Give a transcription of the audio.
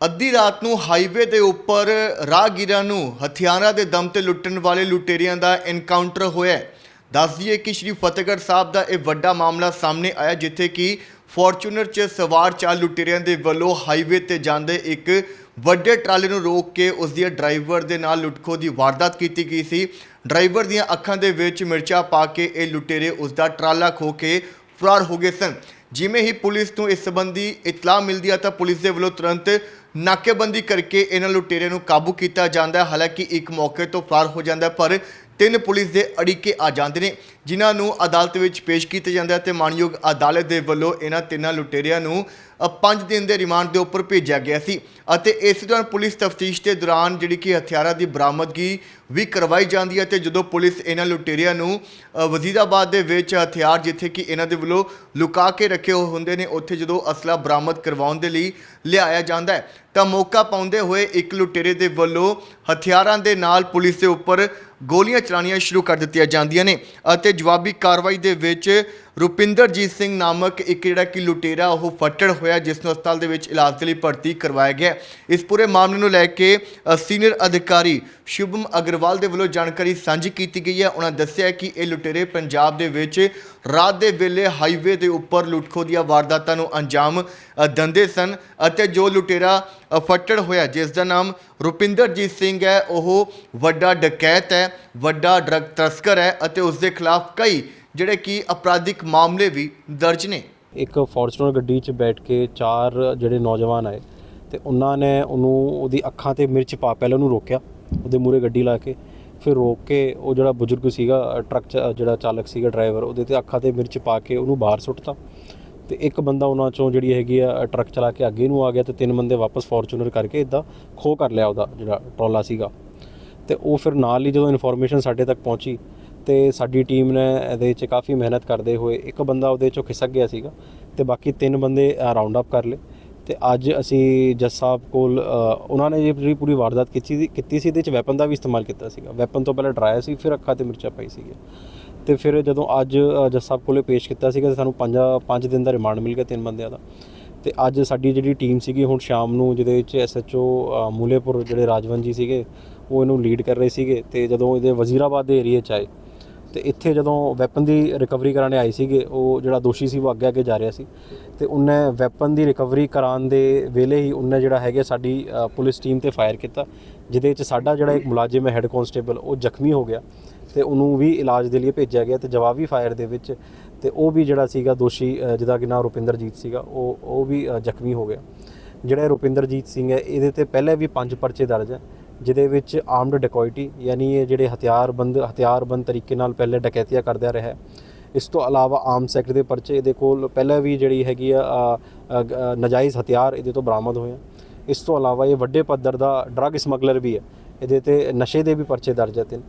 ਅੱਧੀ ਰਾਤ ਨੂੰ ਹਾਈਵੇ ਦੇ ਉੱਪਰ ਰਾਹਗੀਰਾਂ ਨੂੰ ਹਥਿਆਰਾਂ ਦੇ ਦਮ ਤੇ ਲੁੱਟਣ ਵਾਲੇ ਲੁਟੇਰਿਆਂ ਦਾ ਐਨਕਾਊਂਟਰ ਹੋਇਆ ਹੈ। ਦੱਸ ਦਈਏ ਕਿ ਸ਼੍ਰੀ ਫਤਿਹਗੜ੍ਹ ਸਾਹਿਬ ਦਾ ਇਹ ਵੱਡਾ ਮਾਮਲਾ ਸਾਹਮਣੇ ਆਇਆ, ਜਿੱਥੇ ਕਿ ਫੋਰਚੂਨਰ 'ਚ ਸਵਾਰ ਚਾਰ ਲੁਟੇਰਿਆਂ ਦੇ ਵੱਲੋਂ ਹਾਈਵੇ ਤੇ ਜਾਂਦੇ ਇੱਕ ਵੱਡੇ ਟਰਾਲੇ ਨੂੰ ਰੋਕ ਕੇ ਉਸ ਦੀ ਡਰਾਈਵਰ ਦੇ ਨਾਲ ਲੁੱਟਖੋ ਦੀ ਵਾਰਦਾਤ ਕੀਤੀ ਗਈ ਸੀ ਡਰਾਈਵਰ ਦੀਆਂ ਅੱਖਾਂ ਦੇ ਵਿੱਚ ਮਿਰਚਾਂ ਪਾ ਕੇ ਇਹ ਲੁਟੇਰੇ ਉਸ ਦਾ ਟਰਾਲਾ ਖੋ ਕੇ ਫਰਾਰ ਹੋ ਗਏ ਸਨ ਜਿਵੇਂ ਹੀ ਪੁਲਿਸ ਨੂੰ ਇਸ ਸੰਬੰਧੀ ਇਤਲਾਹ ਮਿਲਦੀ ਹੈ ਤਾਂ ਪੁਲਿਸ ਦੇ ਵੱਲੋਂ ਤੁਰੰਤ ਨਾਕੇਬੰਦੀ ਕਰਕੇ ਇਹਨਾਂ ਲੁਟੇਰਿਆਂ ਨੂੰ ਕਾਬੂ ਕੀਤਾ ਜਾਂਦਾ ਹੈ। ਹਾਲਾਂਕਿ ਇੱਕ ਮੌਕੇ ਤੋਂ ਫਰਾਰ ਹੋ ਜਾਂਦਾ ਹੈ, ਪਰ ਤਿੰਨ ਪੁਲਿਸ ਦੇ ਅੜਿੱਕੇ ਆ ਜਾਂਦੇ ਨੇ। ਜਿਨ੍ਹਾਂ ਨੂੰ ਅਦਾਲਤ ਵਿੱਚ ਪੇਸ਼ ਕੀਤਾ ਜਾਂਦਾ ਹੈ ਤੇ ਮਾਨਯੋਗ ਅਦਾਲਤ ਦੇ ਵੱਲੋਂ ਇਹਨਾਂ ਤਿੰਨਾਂ ਲੁਟੇਰਿਆਂ ਨੂੰ 5 ਦਿਨ ਦੇ ਰਿਮਾਂਡ ਦੇ ਉੱਪਰ ਭੇਜਿਆ ਗਿਆ ਸੀ। ਅਤੇ ਇਸ ਦੌਰਾਨ ਪੁਲਿਸ ਤਫਤੀਸ਼ ਦੇ ਦੌਰਾਨ ਜਿਹੜੀ ਕਿ ਹਥਿਆਰਾਂ ਦੀ ਬਰਾਮਦਗੀ ਵੀ ਕਰਵਾਈ ਜਾਂਦੀ ਹੈ ਤੇ ਜਦੋਂ ਪੁਲਿਸ ਇਹਨਾਂ ਲੁਟੇਰਿਆਂ ਨੂੰ ਵਜ਼ੀਰਾਬਾਦ ਦੇ ਵਿੱਚ ਹਥਿਆਰ ਜਿੱਥੇ ਕਿ ਇਹਨਾਂ ਦੇ ਵੱਲੋਂ ਲੁਕਾ ਕੇ ਰੱਖੇ ਹੋਏ ਹੁੰਦੇ ਨੇ, ਉੱਥੇ ਜਦੋਂ ਅਸਲਾ ਬਰਾਮਦ ਕਰਵਾਉਣ ਦੇ ਲਈ ਲਿਆਇਆ ਜਾਂਦਾ ਹੈ, ਤਾਂ ਮੌਕਾ ਪਾਉਂਦੇ ਹੋਏ ਇੱਕ ਲੁਟੇਰੇ ਦੇ ਵੱਲੋਂ ਹਥਿਆਰਾਂ ਦੇ ਨਾਲ ਪੁਲਿਸ ਦੇ ਉੱਪਰ ਗੋਲੀਆਂ ਚਲਾਉਣੀਆਂ ਸ਼ੁਰੂ ਕਰ ਦਿੱਤੀਆਂ ਜਾਂਦੀਆਂ ਨੇ ਅਤੇ ਜਵਾਬੀ ਕਾਰਵਾਈ ਦੇ ਵਿੱਚ ਰੁਪਿੰਦਰਜੀਤ ਸਿੰਘ ਨਾਮਕ ਇੱਕ ਜਿਹੜਾ ਕਿ ਲੁਟੇਰਾ, ਉਹ ਫੱਟੜ ਹੋਇਆ, ਜਿਸ ਨੂੰ ਹਸਪਤਾਲ ਦੇ ਵਿੱਚ ਇਲਾਜ ਦੇ ਲਈ ਭਰਤੀ ਕਰਵਾਇਆ ਗਿਆ। ਇਸ ਪੂਰੇ ਮਾਮਲੇ ਨੂੰ ਲੈ ਕੇ ਸੀਨੀਅਰ ਅਧਿਕਾਰੀ ਸ਼ੁਭਮ ਅਗਰਵਾਲ ਦੇ ਵੱਲੋਂ ਜਾਣਕਾਰੀ ਸਾਂਝੀ ਕੀਤੀ ਗਈ ਹੈ। ਉਹਨਾਂ ਦੱਸਿਆ ਕਿ ਇਹ ਲੁਟੇਰੇ ਪੰਜਾਬ ਦੇ ਵਿੱਚ ਰਾਤ ਦੇ ਵੇਲੇ ਹਾਈਵੇ ਦੇ ਉੱਪਰ ਲੁੱਟਖੋ ਦੀਆਂ ਵਾਰਦਾਤਾਂ ਨੂੰ ਅੰਜਾਮ ਦਿੰਦੇ ਸਨ ਅਤੇ ਜੋ ਲੁਟੇਰਾ ਫੱਟੜ ਹੋਇਆ, ਜਿਸ ਦਾ ਨਾਮ ਰੁਪਿੰਦਰਜੀਤ ਸਿੰਘ ਹੈ, ਉਹ ਵੱਡਾ ਡਕੈਤ ਹੈ, ਵੱਡਾ ਡਰਗ ਤਸਕਰ ਹੈ ਅਤੇ ਉਸ ਦੇ ਖਿਲਾਫ ਕਈ ਜਿਹੜੇ ਕਿ ਅਪਰਾਧਿਕ ਮਾਮਲੇ ਵੀ ਦਰਜ ਨੇ। ਇੱਕ ਫੋਰਚੂਨਰ ਗੱਡੀ 'ਚ ਬੈਠ ਕੇ ਚਾਰ ਜਿਹੜੇ ਨੌਜਵਾਨ ਆਏ ਤੇ ਉਹਨਾਂ ਨੇ ਉਹਨੂੰ ਉਹਦੀ ਅੱਖਾਂ ਤੇ ਮਿਰਚ ਪਾ ਪਹਿਲਾਂ ਉਹਨੂੰ ਰੋਕਿਆ, ਉਹਦੇ ਮੂਰੇ ਗੱਡੀ ਲਾ ਕੇ, ਫਿਰ ਰੋਕ ਕੇ ਉਹ ਜਿਹੜਾ ਬਜ਼ੁਰਗ ਸੀਗਾ, ਟਰੱਕ ਚ- ਜਿਹੜਾ ਚਾਲਕ ਸੀਗਾ ਡਰਾਈਵਰ, ਉਹਦੇ ਤੇ ਅੱਖਾਂ ਤੇ ਮਿਰਚ ਪਾ ਕੇ ਉਹਨੂੰ ਬਾਹਰ ਸੁੱਟਤਾ। ਤੇ ਇੱਕ ਬੰਦਾ ਉਹਨਾਂ ਚੋਂ ਜਿਹੜੀ ਹੈਗੀ ਆ, ਟਰੱਕ ਚਲਾ ਕੇ ਅੱਗੇ ਨੂੰ ਆ ਗਿਆ ਤੇ ਤਿੰਨ ਬੰਦੇ ਵਾਪਸ ਫੋਰਚੂਨਰ ਕਰਕੇ ਇਦਾਂ ਖੋ ਕਰ ਲਿਆ ਉਹਦਾ ਜਿਹੜਾ ਟਰਾਲਾ ਸੀਗਾ। ਤੇ ਉਹ ਫਿਰ ਨਾਲ ਹੀ ਜਦੋਂ ਇਨਫੋਰਮੇਸ਼ਨ ਸਾਡੇ ਤੱਕ ਪਹੁੰਚੀ ਤੇ ਸਾਡੀ ਟੀਮ ਨੇ ਇਹਦੇ ਵਿੱਚ ਕਾਫੀ ਮਿਹਨਤ ਕਰਦੇ ਹੋਏ ਇੱਕ ਬੰਦਾ ਉਹਦੇ ਚੋਂ ਖਿਸਕ ਗਿਆ ਸੀਗਾ ਤੇ ਬਾਕੀ ਤਿੰਨ ਬੰਦੇ ਰਾਉਂਡ ਅਪ ਕਰ ਲਏ। ਤੇ ਅੱਜ ਅਸੀਂ ਜੱਜ ਸਾਹਿਬ ਕੋਲ ਉਹਨਾਂ ਨੇ ਜਿਹੜੀ ਪੂਰੀ ਵਾਰਦਾਤ ਕੀਤੀ ਸੀ ਕੀਤੀ ਸੀ ਇਹਦੇ ਵਿੱਚ ਵੈਪਨ ਦਾ ਵੀ ਇਸਤੇਮਾਲ ਕੀਤਾ ਸੀਗਾ। ਵੈਪਨ ਤੋਂ ਪਹਿਲਾਂ ਡਰਾਇਆ ਸੀ ਫਿਰ ਅੱਖਾਂ ਤੇ ਮਿਰਚਾਂ ਪਾਈ ਸੀਗੀ ਤੇ ਫਿਰ ਜਦੋਂ ਅੱਜ ਅ, ਜੱਜ ਸਾਹਿਬ ਕੋਲੇ ਪੇਸ਼ ਕੀਤਾ ਸੀਗਾ ਤੇ ਸਾਨੂੰ ਪੰਜ ਪੰਜ ਦਿਨ ਦਾ ਰਿਮਾਂਡ ਮਿਲ ਗਿਆ ਤਿੰਨ ਬੰਦਿਆਂ ਦਾ। ਤੇ ਅੱਜ ਸਾਡੀ ਜਿਹੜੀ ਟੀਮ ਸੀਗੀ ਹੁਣ ਸ਼ਾਮ ਨੂੰ ਜਿਹਦੇ ਵਿੱਚ ਐਸਐਚਓ ਮੂਲੇਪੁਰ ਜਿਹੜੇ ਰਾਜਵੰਤ ਜੀ ਸੀਗੇ ਉਹ ਇਹਨੂੰ ਲੀਡ ਕਰ ਰਹੇ ਸੀਗੇ। ਤੇ ਜਦੋਂ ਇਹਦੇ ਵਜ਼ੀਰਾਬਾਦ ਦੇ ਏਰੀਆ 'ਚ ਆਏ ਤੇ ਇੱਥੇ ਜਦੋਂ ਵੈਪਨ ਦੀ ਰਿਕਵਰੀ ਕਰਾਣੇ ਆਏ ਸੀਗੇ, ਉਹ ਜਿਹੜਾ ਦੋਸ਼ੀ ਸੀ, ਉਹ ਅੱਗੇ ਅੱਗੇ ਜਾ ਰਿਹਾ ਸੀ। ਤੇ ਉਹਨੇ ਵੈਪਨ ਦੀ ਰਿਕਵਰੀ ਕਰਾਉਣ ਦੇ ਵੇਲੇ ਹੀ ਉਹਨੇ ਜਿਹੜਾ ਹੈਗਾ ਸਾਡੀ ਪੁਲਿਸ ਟੀਮ ਤੇ ਫਾਇਰ ਕੀਤਾ, ਜਿਹਦੇ ਵਿੱਚ ਸਾਡਾ ਜਿਹੜਾ ਇੱਕ ਮੁਲਾਜ਼ਮ ਹੈ ਹੈੱਡ ਕਾਂਸਟੇਬਲ ਉਹ ਜ਼ਖਮੀ ਹੋ ਗਿਆ। ਤੇ ਉਹਨੂੰ ਵੀ ਇਲਾਜ ਦੇ ਲਈ ਭੇਜਿਆ ਗਿਆ ਤੇ ਜਵਾਬੀ ਫਾਇਰ ਦੇ ਵਿੱਚ ਤੇ ਉਹ ਵੀ ਜਿਹੜਾ ਸੀਗਾ ਦੋਸ਼ੀ ਜਿਹਦਾ ਕਿ ਨਾਮ ਰੁਪਿੰਦਰਜੀਤ ਸੀਗਾ, ਉਹ ਉਹ ਵੀ ਜ਼ਖਮੀ ਹੋ ਗਿਆ। ਜਿਹੜਾ ਰੁਪਿੰਦਰਜੀਤ ਸਿੰਘ ਹੈ, ਇਹਦੇ ਤੇ ਪਹਿਲੇ ਵੀ ਪੰਜ ਪਰਚੇ ਦਰਜ ਹੈ। ਜਿਹਦੇ ਵਿੱਚ ਆਰਮਡ ਡਕੋਇਟੀ ਯਾਨੀ ਇਹ ਜਿਹੜੇ ਹਥਿਆਰਬੰਦ ਹਥਿਆਰਬੰਦ ਤਰੀਕੇ ਨਾਲ ਪਹਿਲੇ ਡਕੈਤੀਆਂ ਕਰਦਾ ਰਿਹਾ ਇਸ ਤੋਂ ਇਲਾਵਾ ਆਮ ਸੈਕਟ ਦੇ ਪਰਚੇ ਇਹਦੇ ਕੋਲ ਪਹਿਲਾਂ ਵੀ ਜਿਹੜੀ ਹੈਗੀ ਆ ਅ, ਨਾਜਾਇਜ਼ ਹਥਿਆਰ ਇਹਦੇ ਤੋਂ ਬਰਾਮਦ ਹੋਏ ਇਸ ਤੋਂ ਇਲਾਵਾ ਇਹ ਵੱਡੇ ਪੱਧਰ ਦਾ ਡਰੱਗ ਸਮਗਲਰ ਵੀ ਹੈ। ਇਹਦੇ ਤੇ ਨਸ਼ੇ ਦੇ ਵੀ ਪਰਚੇ ਦਰਜ ਹੈ ਤਿੰਨ।